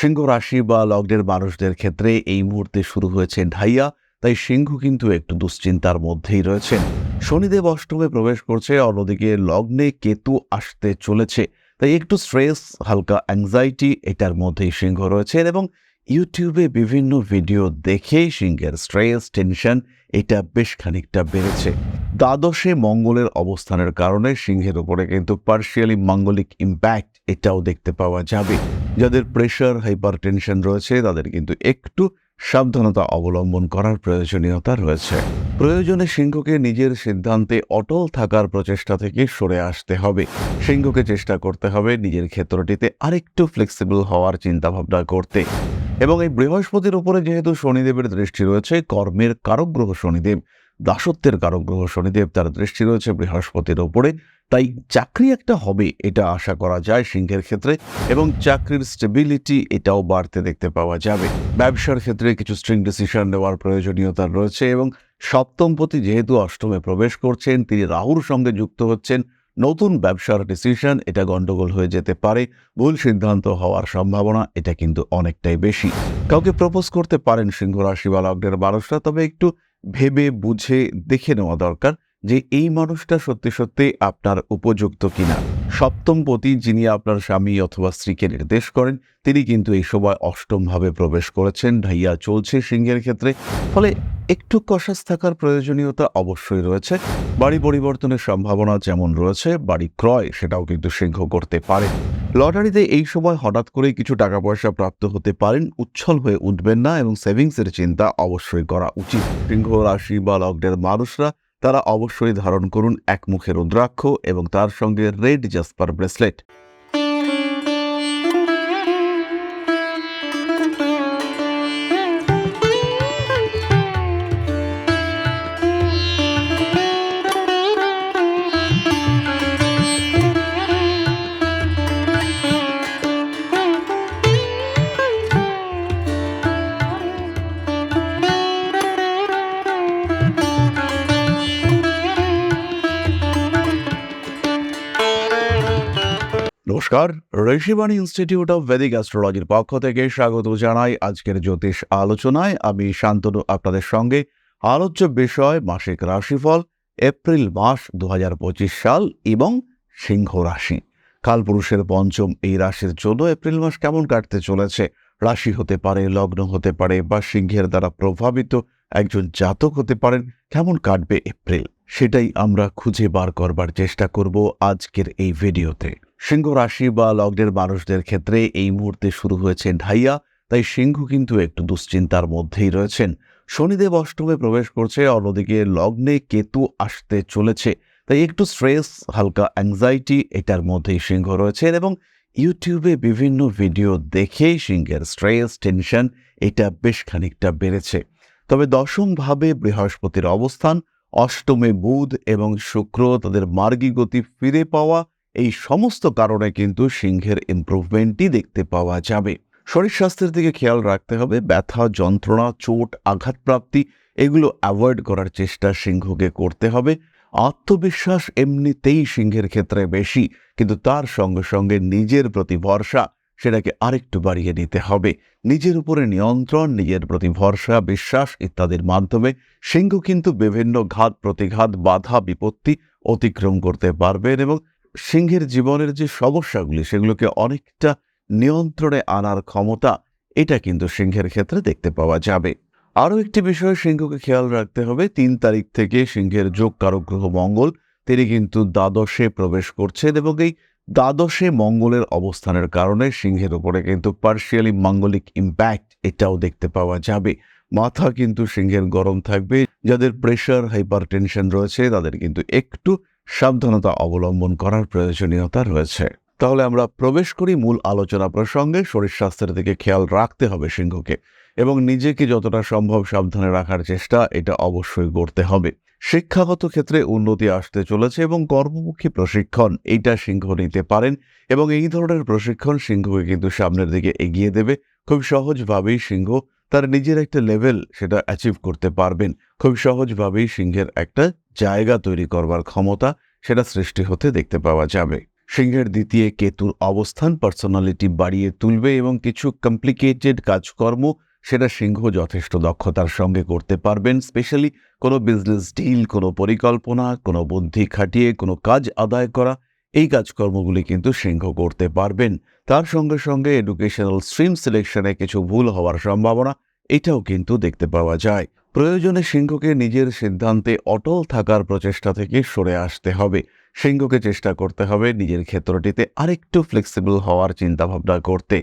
সিংহ রাশি বা লগ্নের মানুষদের ক্ষেত্রে এই মুহূর্তে শুরু হয়েছে ঢাইয়া, তাই সিংহ কিন্তু একটু দুশ্চিন্তার মধ্যেই রয়েছেন শনিদেব অষ্টমে প্রবেশ করছে, অন্যদিকে লগ্নে কেতু আসতে চলেছে, তাই একটু স্ট্রেস, হালকা অ্যাংজাইটি এটার মধ্যেই সিংহ রয়েছেন এবং ইউটিউবে বিভিন্ন ভিডিও দেখে সিংহের স্ট্রেস, টেনশন এটা বেশ খানিকটা বেড়েছে। দ্বাদশে মঙ্গলের অবস্থানের কারণে সিংহের উপরে কিন্তু পার্শিয়ালি মাঙ্গলিক ইম্প্যাক্ট এটাও দেখতে পাওয়া যাবে। যাদের প্রেশার হাইপার টেনশন রয়েছে, তাদের কিন্তু একটু সাবধানতা অবলম্বন করার প্রয়োজনীয়তা রয়েছে। প্রয়োজনে সিংহকে নিজের সিদ্ধান্তে অটল থাকার প্রচেষ্টা থেকে সরে আসতে হবে। সিংহকে চেষ্টা করতে হবে নিজের ক্ষেত্রটিতে আরেকটু ফ্লেক্সিবল হওয়ার চিন্তাভাবনা করতে। এবং এই বৃহস্পতির উপরে যেহেতু শনিদেবের দৃষ্টি রয়েছে, কর্মের কারক গ্রহ শনিদেব দাসত্বের কারক গ্রহ শনিদেব তার দৃষ্টি রয়েছে বৃহস্পতির ওপরে। তাই চাকরি একটা হবে, এটা আশা করা যায় সিংহের ক্ষেত্রে এবং চাকরির স্টেবিলিটি এটাও বাড়তে দেখতে পাওয়া যাবে। ব্যবসার ক্ষেত্রে কিছু স্ট্রিং ডিসিশন নেওয়ার প্রয়োজনীয়তা রয়েছে এবং সপ্তমপতি যেহেতু অষ্টমে প্রবেশ করছেন, তিনি রাহুর সঙ্গে যুক্ত হচ্ছেন। নতুন ব্যবসার ডিসিশন এটা গন্ডগোল হয়ে যেতে পারে। ভুল সিদ্ধান্ত হওয়ার সম্ভাবনা, এটা কিন্তু অনেকটাই বেশি। কাউকে প্রপোজ করতে পারেন সিংহ রাশি বা লগ্নের মানুষরা, তবে একটু ভেবে বুঝে দেখে নেওয়া দরকার যে এই মানুষটা সত্যি সত্যি আপনার উপযুক্ত কিনা। সপ্তমপতি যিনি আপনার স্বামী অথবা স্ত্রীকে নির্দেশ করেন, তিনি কিন্তু এই সময় অষ্টমভাবে প্রবেশ করেছেন, ঢাইয়া চলছে সিংহের ক্ষেত্রে। ফলে একটু কষাস থাকার প্রয়োজনীয়তা অবশ্যই রয়েছে। বাড়ি পরিবর্তনের সম্ভাবনা যেমন রয়েছে, বাড়ি ক্রয় সেটাও কিন্তু সিংহ করতে পারে। লটারিতে এই সময় হঠাৎ করেই কিছু টাকা পয়সা প্রাপ্ত হতে পারেন, উচ্ছল হয়ে উঠবেন না এবং সেভিংসের চিন্তা অবশ্যই করা উচিত। সিংহ রাশি বা লগ্নের মানুষরা, তারা অবশ্যই ধারণ করুন এক একমুখে রুদ্রাক্ষ এবং তার সঙ্গে রেড জাসপার ব্রেসলেট। নমস্কার, ঋষিবাণী ইনস্টিটিউট অফ ভেদিক অ্যাস্ট্রোলজির পক্ষ থেকে স্বাগত জানাই আজকের জ্যোতিষ আলোচনায়। আমি শান্তনু, আপনাদের সঙ্গে আলোচ্য বিষয় মাসিক রাশিফল, এপ্রিল মাস দু হাজার পঁচিশ সাল এবং সিংহ রাশি। কালপুরুষের পঞ্চম এই রাশির জন্য এপ্রিল মাস কেমন কাটতে চলেছে? রাশি হতে পারে, লগ্ন হতে পারে বা সিংহের দ্বারা প্রভাবিত একজন জাতক হতে পারেন, কেমন কাটবে এপ্রিল? সেটাই আমরা খুঁজে বার করবার চেষ্টা করব আজকের এই ভিডিওতে। সিংহ রাশি বা লগ্নের মানুষদের ক্ষেত্রে এই মুহূর্তে শুরু হয়েছে ঢাইয়া, তাই সিংহ কিন্তু একটু দুশ্চিন্তার মধ্যেই রয়েছেন। শনিদেব অষ্টমে প্রবেশ করছে, অন্যদিকে লগ্নে কেতু আসতে চলেছে, তাই একটু স্ট্রেস, হালকা অ্যাংজাইটি এটার মধ্যেই সিংহ রয়েছেন এবং ইউটিউবে বিভিন্ন ভিডিও দেখে সিংহের স্ট্রেস, টেনশন এটা বেশ খানিকটা বেড়েছে। তবে দশমভাবে বৃহস্পতির অবস্থান, অষ্টমে বুধ এবং শুক্র তাদের মার্গী গতি ফিরে পাওয়া এই সমস্ত কারণে কিন্তু সিংহের ইমপ্রুভমেন্টই দেখতে পাওয়া যাবে। শরীর স্বাস্থ্যের দিকে খেয়াল রাখতে হবে, ব্যথা, যন্ত্রণা, চোট, আঘাতপ্রাপ্তি, এগুলো অ্যাভয়েড করার চেষ্টা সিংহকে করতে হবে। আত্মবিশ্বাস এমনিতেই সিংহের ক্ষেত্রে বেশি, কিন্তু তার সঙ্গে সঙ্গে নিজের প্রতি ভরসা সেটাকে আরেকটু বাড়িয়ে নিতে হবে। নিজের উপরে নিয়ন্ত্রণ, নিজের প্রতি ভরসা, বিশ্বাস ইত্যাদির মাধ্যমে সিংহ কিন্তু বিভিন্ন ঘাত প্রতিঘাত বাধা বিপত্তি অতিক্রম করতে পারবেন এবং সিংহের জীবনের যে সমস্যাগুলি, সেগুলোকে অনেকটা নিয়ন্ত্রণে আনার ক্ষমতা, এটা কিন্তু সিংহের ক্ষেত্রে দেখতে পাওয়া যাবে। আরও একটি বিষয় সিংহকে খেয়াল রাখতে হবে, তিন তারিখ থেকে সিংহের যোগ কারক গ্রহ মঙ্গল, তিনি কিন্তু দ্বাদশে প্রবেশ করছেন এবং এই দ্বাদশে মঙ্গলের অবস্থানের কারণে সিংহের উপরে কিন্তু পার্শিয়ালি মাঙ্গলিক ইম্প্যাক্ট এটাও দেখতে পাওয়া যাবে। মাথা কিন্তু সিংহের গরম থাকবে, যাদের প্রেশার হাইপার টেনশন রয়েছে, তাদের কিন্তু একটু সাবধানতা অবলম্বন করার প্রয়োজনীয়তা রয়েছে। তাহলে আমরা প্রবেশ করি মূল আলোচনা প্রসঙ্গে, শরীর স্বাস্থ্যের দিকে খেয়াল রাখতে হবে সিংহকে এবং নিজেকে যতটা সম্ভব সাবধানে রাখার চেষ্টা এটা অবশ্যই করতে হবে। শিক্ষাগত ক্ষেত্রে উন্নতি আসতে চলেছে এবং কর্মমুখী প্রশিক্ষণ এইটা সিংহ নিতে পারেন এবং এই ধরনের প্রশিক্ষণ সিংহকে কিন্তু সামনের দিকে এগিয়ে দেবে। খুব সহজভাবেই সিংহ তার নিজের একটা লেভেল সেটা অ্যাচিভ করতে পারবেন। খুব সহজভাবেই সিংহের একটা জায়গা তৈরি করবার ক্ষমতা সেটা সৃষ্টি হতে দেখতে পাওয়া যাবে। সিংহের দ্বিতীয় কেতুর অবস্থান পার্সোনালিটি বাড়িয়ে তুলবে এবং কিছু কমপ্লিকেটেড কাজকর্ম সেটা সিংহ যথেষ্ট দক্ষতার সঙ্গে করতে পারবেন স্পেশালি কোনো বিজনেস ডিল কোনো পরিকল্পনা, কোনো বুদ্ধি খাটিয়ে, কোনো কাজ আদায় করা, এই কাজকর্মগুলি কিন্তু সিংহ করতে পারবেন। তার সঙ্গে সঙ্গে এডুকেশনাল স্ট্রিম সিলেকশনে কিছু ভুল হওয়ার সম্ভাবনা, এটাও কিন্তু দেখতে পাওয়া যায়। প্রয়োজনে সিংহকে নিজের সিদ্ধান্তে অটল থাকার প্রচেষ্টা থেকে সরে আসতে হবে। সিংহকে চেষ্টা করতে হবে নিজের ক্ষেত্রটিতে আরেকটু ফ্লেক্সিবল হওয়ার চিন্তাভাবনা করতে।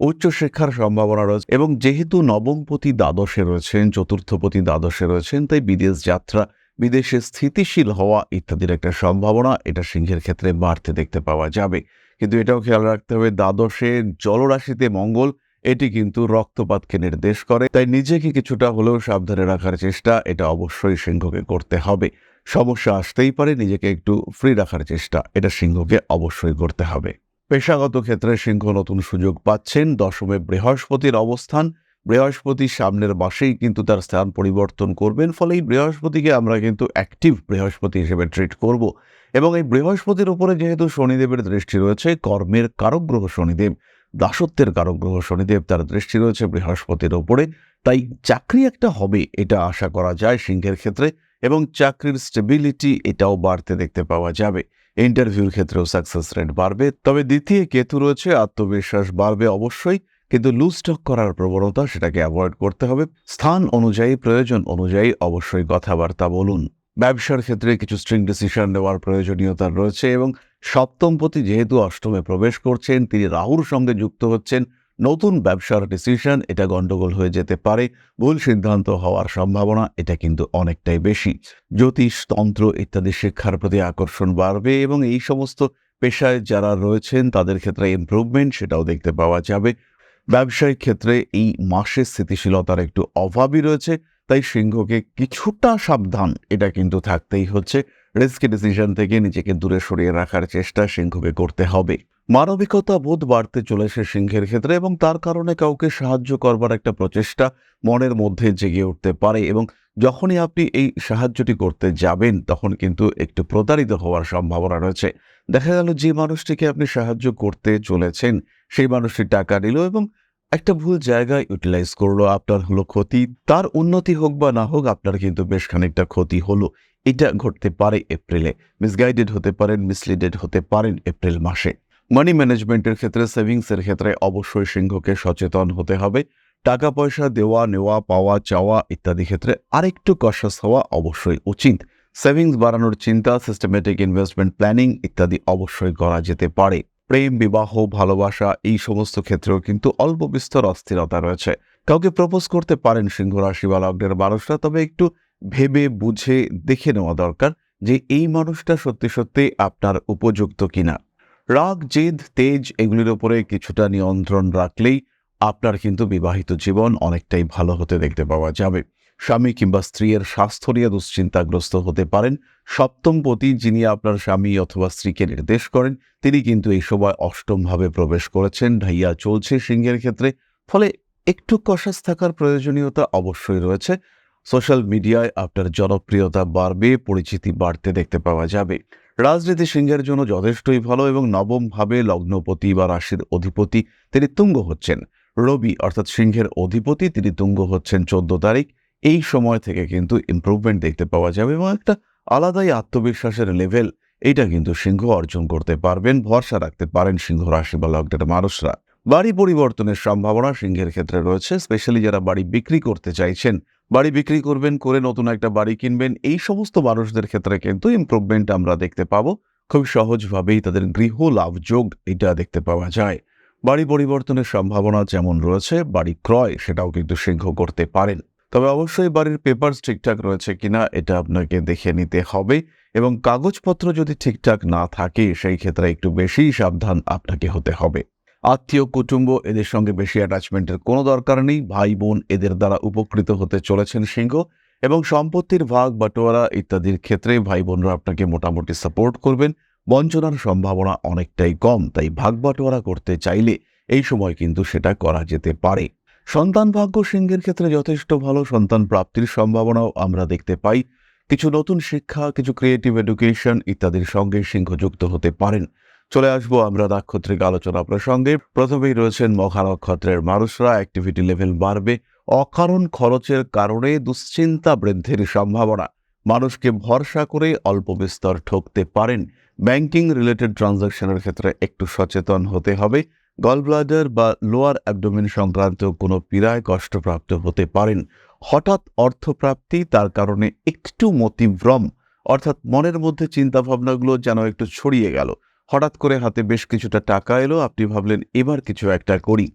উচ্চশিক্ষার সম্ভাবনা রয়েছে এবং যেহেতু নবমপতি দ্বাদশে রয়েছেন, চতুর্থপতি দ্বাদশে রয়েছেন, তাই বিদেশ যাত্রা, বিদেশে স্থিতিশীল হওয়া ইত্যাদির একটা সম্ভাবনা এটা সিংহের ক্ষেত্রে বাড়তে দেখতে পাওয়া যাবে। কিন্তু এটাও খেয়াল রাখতে হবে, দ্বাদশে জলরাশিতে মঙ্গল এটি কিন্তু রক্তপাতকে নির্দেশ করে, তাই নিজেকে কিছুটা হলেও সাবধানে রাখার চেষ্টা এটা অবশ্যই সিংহকে করতে হবে। সমস্যা আসতেই পারে, নিজেকে একটু ফ্রি রাখার চেষ্টা এটা সিংহকে অবশ্যই করতে হবে। পেশাগত ক্ষেত্রে সিংহ নতুন সুযোগ পাচ্ছেন, দশমে বৃহস্পতির অবস্থান, বৃহস্পতি সামনের মাসেই কিন্তু তার স্থান পরিবর্তন করবেন ফলে এই বৃহস্পতিকে আমরা কিন্তু অ্যাক্টিভ বৃহস্পতি হিসেবে ট্রিট করব। এবং এই বৃহস্পতির উপরে যেহেতু শনিদেবের দৃষ্টি রয়েছে, কর্মের কারক গ্রহ শনিদেব দাসত্বের কারক গ্রহ শনিদেব তার দৃষ্টি রয়েছে বৃহস্পতির ওপরে তাই চাকরি একটা হবে, এটা আশা করা যায় সিংহের ক্ষেত্রে এবং চাকরির স্টেবিলিটি এটাও বাড়তে দেখতে পাওয়া যাবে। ইন্টারভিউর ক্ষেত্রেও সাকসেস রেট বাড়বে, তবে দ্বিতীয় কেতু রয়েছে, আত্মবিশ্বাস বাড়বে অবশ্যই, কিন্তু লুজ স্টক করার প্রবণতা সেটাকে অ্যাভয়েড করতে হবে। স্থান অনুযায়ী, প্রয়োজন অনুযায়ী অবশ্যই কথাবার্তা বলুন। ব্যবসার ক্ষেত্রে কিছু স্ট্রিং ডিসিশন নেওয়ার প্রয়োজনীয়তা রয়েছে এবং সপ্তমপতি যেহেতু অষ্টমে প্রবেশ করছেন, তিনি রাহুর সঙ্গে যুক্ত হচ্ছেন। নতুন ব্যবসার ডিসিশন এটা গন্ডগোল হয়ে যেতে পারে। ভুল সিদ্ধান্ত হওয়ার সম্ভাবনা, এটা কিন্তু অনেকটাই বেশি। জ্যোতিষ, তন্ত্র ইত্যাদি শিক্ষার প্রতি আকর্ষণ বাড়বে এবং এই সমস্ত পেশায় যারা রয়েছেন, তাদের ক্ষেত্রে ইমপ্রুভমেন্ট সেটাও দেখতে পাওয়া যাবে। ব্যবসায়িক ক্ষেত্রে এই মাসে স্থিতিশীলতার একটু অভাবই রয়েছে, তাই সিংহকে কিছুটা সাবধান এটা কিন্তু থাকতেই হচ্ছে। রিস্কি ডিসিশন থেকে নিজেকে দূরে সরিয়ে রাখার চেষ্টা সিংহকে করতে হবে। মানবিকতা বোধ বাড়তে চলেছে সিংহের ক্ষেত্রে এবং তার কারণে কাউকে সাহায্য করবার একটা প্রচেষ্টা মনের মধ্যে জেগে উঠতে পারে এবং যখনই আপনি এই সাহায্যটি করতে যাবেন, তখন কিন্তু একটু প্রতারিত হওয়ার সম্ভাবনা রয়েছে। দেখা গেল যে মানুষটিকে আপনি সাহায্য করতে চলেছেন, সেই মানুষটি টাকা নিল এবং একটা ভুল জায়গায় ইউটিলাইজ করল, আপনার হলো ক্ষতি। তার উন্নতি হোক বা না হোক, আপনার কিন্তু বেশ খানিকটা ক্ষতি হলো। এটা ঘটতে পারে এপ্রিলে। মিসগাইডেড হতে পারেন মিসলিডেড হতে পারেন এপ্রিল মাসে। মানি ম্যানেজমেন্টের ক্ষেত্রে সেভিংসের ক্ষেত্রে অবশ্যই সিংহকে সচেতন হতে হবে। টাকা পয়সা দেওয়া, নেওয়া, পাওয়া, চাওয়া ইত্যাদি ক্ষেত্রে আরেকটু কশাস হওয়া অবশ্যই উচিত। সেভিংস বাড়ানোর চিন্তা সিস্টেমেটিক ইনভেস্টমেন্ট প্ল্যানিং ইত্যাদি অবশ্যই করা যেতে পারে। প্রেম, বিবাহ, ভালোবাসা এই সমস্ত ক্ষেত্রেও কিন্তু অল্প বিস্তর অস্থিরতা রয়েছে। কাউকে প্রপোজ করতে পারেন সিংহ রাশি বা লগ্নের মানুষরা, তবে একটু ভেবে বুঝে দেখে নেওয়া দরকার যে এই মানুষটা সত্যি সত্যি আপনার উপযুক্ত কিনা। রাগ, জেদ, তেজ এগুলির উপরে কিছুটা নিয়ন্ত্রণ রাখলেই আপনার কিন্তু বিবাহিত জীবন অনেকটাই ভালো হতে দেখতে পাওয়া যাবে। স্বামী কিংবা স্ত্রীর স্বাস্থ্য নিয়ে দুশ্চিন্তাগ্রস্ত হতে পারেন। সপ্তমপতি যিনি আপনার স্বামী অথবা স্ত্রীকে নির্দেশ করেন, তিনি কিন্তু এই সময় অষ্টমভাবে প্রবেশ করেছেন। ঢাইয়া চলছে সিংহের ক্ষেত্রে, ফলে একটু কষাস থাকার প্রয়োজনীয়তা অবশ্যই রয়েছে। সোশ্যাল মিডিয়ায় আপনার জনপ্রিয়তা বাড়বে, পরিচিতি বাড়তে দেখতে পাওয়া যাবে। রাজনীতি সিংহের জন্য যথেষ্টই ভালো এবং নবমভাবে লগ্নপতি বা রাশির অধিপতি তিনি তুঙ্গ হচ্ছেন। রবি অর্থাৎ সিংহের অধিপতি তিনি তুঙ্গ হচ্ছেন চোদ্দ তারিখ। এই সময় থেকে কিন্তু ইমপ্রুভমেন্ট দেখতে পাওয়া যাবে এবং একটা আলাদাই আত্মবিশ্বাসের লেভেল এটা কিন্তু সিংহ অর্জন করতে পারবেন, ভরসা রাখতে পারেন সিংহ রাশি বা লগ্নের মানুষরা। বাড়ি পরিবর্তনের সম্ভাবনা সিংহের ক্ষেত্রে রয়েছে স্পেশালি যারা বাড়ি বিক্রি করতে চাইছেন বাড়ি বিক্রি করবেন, করে নতুন একটা বাড়ি কিনবেন, এই সমস্ত মানুষদের ক্ষেত্রে কিন্তু ইমপ্রুভমেন্ট আমরা দেখতে পাবো। খুব সহজভাবেই তাদের গৃহ লাভ যোগ এটা দেখতে পাওয়া যায়। বাড়ি পরিবর্তনের সম্ভাবনা যেমন রয়েছে, বাড়ি ক্রয় সেটাও কিন্তু সিংহ করতে পারেন। তবে অবশ্যই বাড়ির পেপারস ঠিকঠাক রয়েছে কিনা এটা আপনাকে দেখে নিতে হবে এবং কাগজপত্র যদি ঠিকঠাক না থাকে, সেই ক্ষেত্রে একটু বেশি সাবধান আপনাকে হতে হবে। আত্মীয়, কুটুম্ব এদের সঙ্গে বেশি অ্যাটাচমেন্টের কোনো দরকার নেই। ভাই, বোন এদের দ্বারা উপকৃত হতে চলেছেন সিংহ এবং সম্পত্তির ভাগ বাটোয়ারা ইত্যাদির ক্ষেত্রে ভাই বোনরা আপনাকে মোটামুটি সাপোর্ট করবেন। বঞ্চনার সম্ভাবনা অনেকটাই কম, তাই ভাগ বাটোয়ারা করতে চাইলে এই সময় কিন্তু সেটা করা যেতে পারে। সন্তান ভাগ্য সিংহের ক্ষেত্রে যথেষ্ট ভালো। সন্তান প্রাপ্তির সম্ভাবনাও আমরা দেখতে পাই। কিছু নতুন শিক্ষা, কিছু ক্রিয়েটিভ এডুকেশন ইত্যাদির সঙ্গে সিংহ যুক্ত হতে পারেন। চলে আসব আমরা নাক্ষত্রিক আলোচনা প্রসঙ্গে। প্রথমেই রয়েছেন মখা নক্ষত্রের মানুষরা অ্যাক্টিভিটি লেভেল বাড়বে, অকারণ খরচের কারণে দুশ্চিন্তা বৃদ্ধির সম্ভাবনা। মানুষকে ভরসা করে অল্প বিস্তর ঠকতে পারেন। ব্যাংকিং রিলেটেড ট্রানজাকশনের ক্ষেত্রে একটু সচেতন হতে হবে। গলব্লাডার বা লোয়ার অ্যাবডোমিন সংক্রান্ত কোনো পীড়ায় কষ্টপ্রাপ্ত হতে পারেন। হঠাৎ অর্থপ্রাপ্তি, তার কারণে একটু মতিভ্রম, অর্থাৎ মনের মধ্যে চিন্তাভাবনাগুলো যেন একটু ছড়িয়ে গেল। হঠাৎ করে হাতে বেশ কিছুটা টাকা এলো, আপনি ভাবলেন, এবার কিছু একটা করি।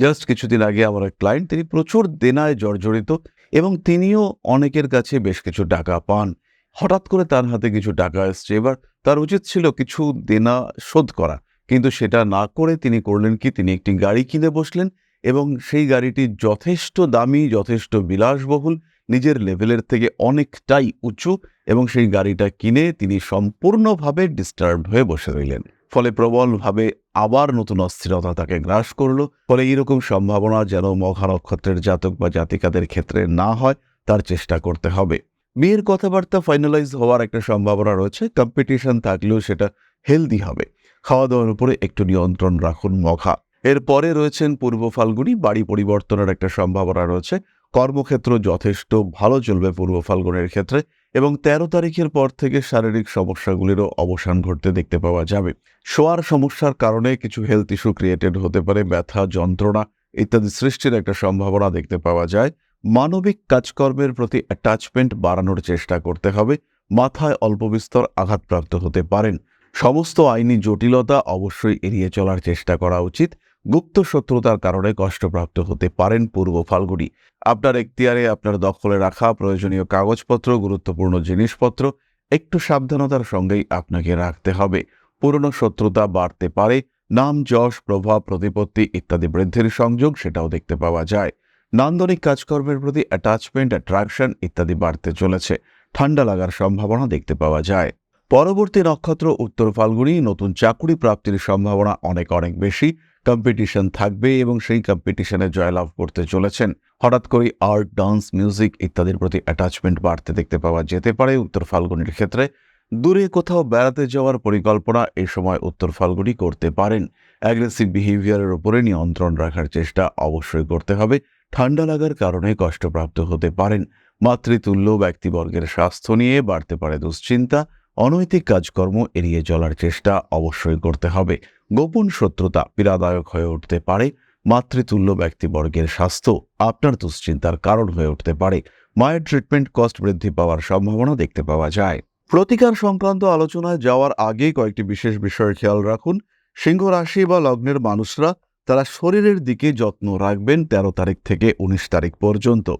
জাস্ট কিছুদিন আগে আমার এক ক্লায়েন্ট, তিনি প্রচুর দেনায় জর্জরিত এবং তিনিও অনেকের কাছে বেশ কিছু টাকা পান। হঠাৎ করে তার হাতে কিছু টাকা এসছে। এবার তার উচিত ছিল কিছু দেনা শোধ করা। কিন্তু সেটা না করে তিনি করলেন কি? তিনি একটি গাড়ি কিনে বসলেন এবং সেই গাড়িটি যথেষ্ট দামি, যথেষ্ট বিলাসবহুল, নিজের লেভেলের থেকে অনেকটাই উঁচু এবং সেই গাড়িটা কিনে তিনি সম্পূর্ণভাবে ডিস্টার্ব হয়ে বসে রইলেন। ফলে প্রবলভাবে আবার নতুন অস্থিরতা তাকে গ্রাস করল। ফলে এইরকম সম্ভাবনা যেন মঘা নক্ষত্রের জাতক বা জাতিকাদের ক্ষেত্রে না হয়, তার চেষ্টা করতে হবে। মেয়ের কথাবার্তা ফাইনালাইজ হওয়ার একটা সম্ভাবনা রয়েছে। কম্পিটিশন থাকলেও সেটা হেলদি হবে। খাওয়া দাওয়ার উপরে একটু নিয়ন্ত্রণ রাখুন মঘা। এরপরে রয়েছেন পূর্ব ফাল্গুনি, বাড়ি পরিবর্তনের একটা সম্ভাবনা রয়েছে। কর্মক্ষেত্র যথেষ্ট ভালো চলবে পূর্ব ফাল্গুনের ক্ষেত্রে। এবং ১৩ তারিখের পর থেকে শারীরিক সমস্যাগুলিরও অবসান ঘটতে দেখতে পাওয়া যাবে। শোয়ার সমস্যার কারণে কিছু হেলথ ইস্যু ক্রিয়েটেড হতে পারে, ব্যথা, যন্ত্রণা ইত্যাদি সৃষ্টির একটা সম্ভাবনা দেখতে পাওয়া যায়। মানবিক কাজকর্মের প্রতি অ্যাটাচমেন্ট বাড়ানোর চেষ্টা করতে হবে। মাথায় অল্প বিস্তর আঘাতপ্রাপ্ত হতে পারেন। সমস্ত আইনি জটিলতা অবশ্যই এড়িয়ে চলার চেষ্টা করা উচিত। গুপ্ত শত্রুতার কারণে কষ্টপ্রাপ্ত হতে পারেন পূর্ব ফাল্গুনি। আপনার এখতিয়ারে আপনার দখলে রাখা, প্রয়োজনীয় কাগজপত্র, গুরুত্বপূর্ণ জিনিসপত্র, একটু সাবধানতার সঙ্গেই আপনাকে রাখতে হবে। পুরনো শত্রুতা বাড়তে পারে, নাম, যশ, প্রভাব, প্রতিপত্তি ইত্যাদি বৃদ্ধির সংযোগ সেটাও দেখতে পাওয়া যায়। নান্দনিক কাজকর্মের প্রতি অ্যাটাচমেন্ট অ্যাট্রাকশন ইত্যাদি বাড়তে চলেছে, ঠান্ডা লাগার সম্ভাবনা দেখতে পাওয়া যায়। পরবর্তী নক্ষত্র, উত্তর ফাল্গুনি, নতুন চাকুরি প্রাপ্তির সম্ভাবনা অনেক অনেক বেশি। কম্পিটিশন থাকবে এবং সেই কম্পিটিশনে জয়লাভ করতে চলেছেন। হঠাৎ করে আর্ট ডান্স মিউজিক ইত্যাদির প্রতি অ্যাটাচমেন্ট বাড়তে দেখতে পাওয়া যেতে পারে উত্তর ফাল্গুনির ক্ষেত্রে। দূরে কোথাও বেড়াতে যাওয়ার পরিকল্পনা এই সময় উত্তর ফাল্গুনি করতে পারেন। অ্যাগ্রেসিভ বিহেভিয়ারের উপরে নিয়ন্ত্রণ রাখার চেষ্টা অবশ্যই করতে হবে। ঠান্ডা লাগার কারণে কষ্টপ্রাপ্ত হতে পারেন। মাতৃতুল্য ব্যক্তিবর্গের স্বাস্থ্য নিয়ে বাড়তে পারে দুশ্চিন্তা। অনৈতিক কাজকর্ম এড়িয়ে চলার চেষ্টা অবশ্যই করতে হবে। গোপন শত্রুতা পীড়াদায়ক হয়ে উঠতে পারে, মাতৃতুল্য ব্যক্তিবর্গের স্বাস্থ্য আপনার দুশ্চিন্তার কারণ হয়ে উঠতে পারে, মায়ের ট্রিটমেন্ট কস্ট বৃদ্ধি পাওয়ার সম্ভাবনা দেখতে পাওয়া যায়। প্রতিকার সংক্রান্ত আলোচনায় যাওয়ার আগে কয়েকটি বিশেষ বিষয়ের খেয়াল রাখুন। সিংহ রাশি বা লগ্নের মানুষরা তারা শরীরের দিকে যত্ন রাখবেন ১৩ তারিখ থেকে ১৯ তারিখ পর্যন্ত।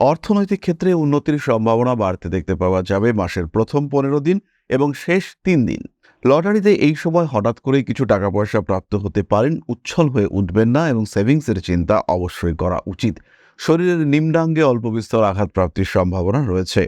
অর্থনৈতিক ক্ষেত্রে উন্নতির সম্ভাবনা বাড়তে দেখতে পাওয়া যাবে মাসের প্রথম পনেরো দিন এবং শেষ তিন দিন। লটারিতে এই সময় হঠাৎ করেই কিছু টাকা পয়সা প্রাপ্ত হতে পারেন, উচ্ছল হয়ে উঠবেন না এবং সেভিংসের চিন্তা অবশ্যই করা উচিত। শরীরের নিম্নাঙ্গে অল্প বিস্তর আঘাত প্রাপ্তির সম্ভাবনা রয়েছে।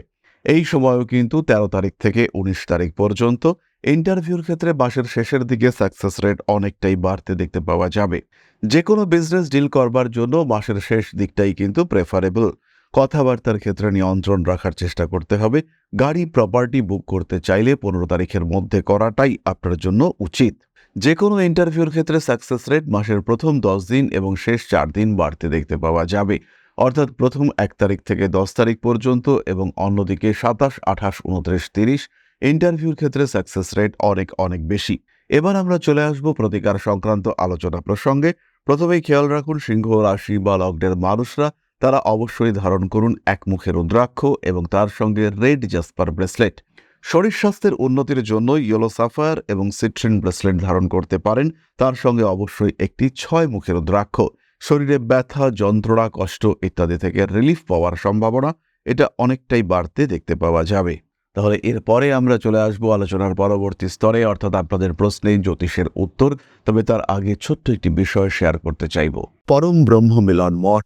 এই সময়ও কিন্তু ১৩ তারিখ থেকে ১৯ তারিখ পর্যন্ত ইন্টারভিউর ক্ষেত্রে মাসের শেষের দিকে সাকসেস রেট অনেকটাই বাড়তে দেখতে পাওয়া যাবে। যে কোনো বিজনেস ডিল করবার জন্য মাসের শেষ দিকটাই কিন্তু প্রেফারেবল কথাবার্তার ক্ষেত্রে নিয়ন্ত্রণ রাখার চেষ্টা করতে হবে। গাড়ি প্রপার্টি বুক করতে চাইলে পনেরো তারিখের মধ্যে করাটাই আপনার জন্য উচিত। যে কোনো ইন্টারভিউর ক্ষেত্রে সাকসেস রেট মাসের প্রথম দশ দিন এবং শেষ চার দিন বাড়তে দেখতে পাওয়া যাবে। অর্থাৎ প্রথম এক তারিখ থেকে দশ তারিখ পর্যন্ত এবং অন্যদিকে সাতাশ, আঠাশ, উনত্রিশ, তিরিশ ইন্টারভিউর ক্ষেত্রে সাকসেস রেট অনেক অনেক বেশি। এবার আমরা চলে আসব প্রতিকার সংক্রান্ত আলোচনা প্রসঙ্গে। প্রথমেই খেয়াল রাখুন সিংহ রাশি বা লগ্নের মানুষরা তারা অবশ্যই ধারণ করুন একমুখে রুদ্রাক্ষ এবং তার সঙ্গে রেড জাসপার ব্রেসলেট। শরীর স্বাস্থ্যের উন্নতির জন্য ইয়েলো সাফায়ার এবং সিট্রিন ব্রেসলেট ধারণ করতে পারেন। তার সঙ্গে অবশ্যই একটি ছয় মুখের রুদ্রাক্ষ। শরীরে ব্যথা, যন্ত্রণা, কষ্ট ইত্যাদি থেকে রিলিফ পাওয়ার সম্ভাবনা এটা অনেকটাই বাড়তে দেখতে পাওয়া যাবে। তাহলে এরপরে আমরা চলে আসব আলোচনার পরবর্তী স্তরে, অর্থাৎ আপনাদের প্রশ্নে জ্যোতিষের উত্তর। তবে তার আগে ছোট্ট একটি বিষয় শেয়ার করতে চাইব। পরম ব্রহ্ম মিলন মঠ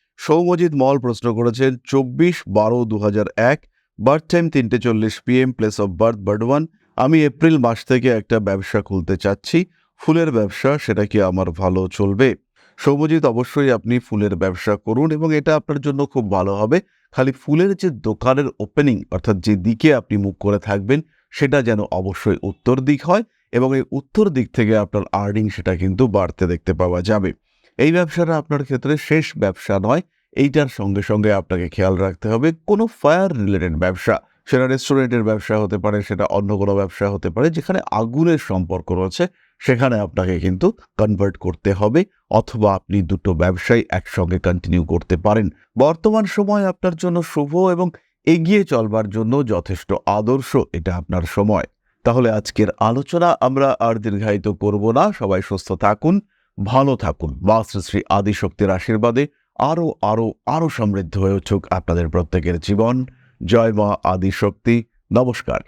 সৌমজিৎ মল প্রশ্ন করেছেন, চব্বিশ বারো দু এক, বার্থ টাইম তিনটে চল্লিশ PM, place of birth Burdwan আমি এপ্রিল মাস থেকে একটা ব্যবসা খুলতে চাচ্ছি। ফুলের ব্যবসা, সেটা কি আমার ভালো চলবে? সৌমজিৎ, অবশ্যই আপনি ফুলের ব্যবসা করুন এবং এটা আপনার জন্য খুব ভালো হবে। খালি ফুলের যে দোকানের ওপেনিং অর্থাৎ যে দিকে আপনি মুখ করে থাকবেন, সেটা যেন অবশ্যই উত্তর দিক হয় এবং এই উত্তর দিক থেকে আপনার আর্নিং সেটা কিন্তু বাড়তে দেখতে পাওয়া যাবে। এই ব্যবসাটা আপনার ক্ষেত্রে শেষ ব্যবসা নয়, এইটার সঙ্গে সঙ্গে আপনাকে খেয়াল রাখতে হবে, কোনো ফায়ার রিলেটেড ব্যবসা, সেটা রেস্টুরেন্টের ব্যবসা হতে পারে, সেটা অন্য কোনো ব্যবসা হতে পারে, যেখানে আগুনের সম্পর্ক রয়েছে, সেখানে আপনাকে কিন্তু কনভার্ট করতে হবে, অথবা আপনি দুটো ব্যবসায় একসঙ্গে কন্টিনিউ করতে পারেন। বর্তমান সময় আপনার জন্য শুভ এবং এগিয়ে চলবার জন্য যথেষ্ট আদর্শ এটা আপনার সময়। তাহলে আজকের আলোচনা আমরা আর দীর্ঘায়িত করব না, সবাই সুস্থ থাকুন ভালো থাকুন। বা শ্রী আদিশক্তির আশীর্বাদে আরও আরও আরও সমৃদ্ধ হয়ে উঠুক আপনাদের প্রত্যেকের জীবন। জয় মা আদিশক্তি। নমস্কার।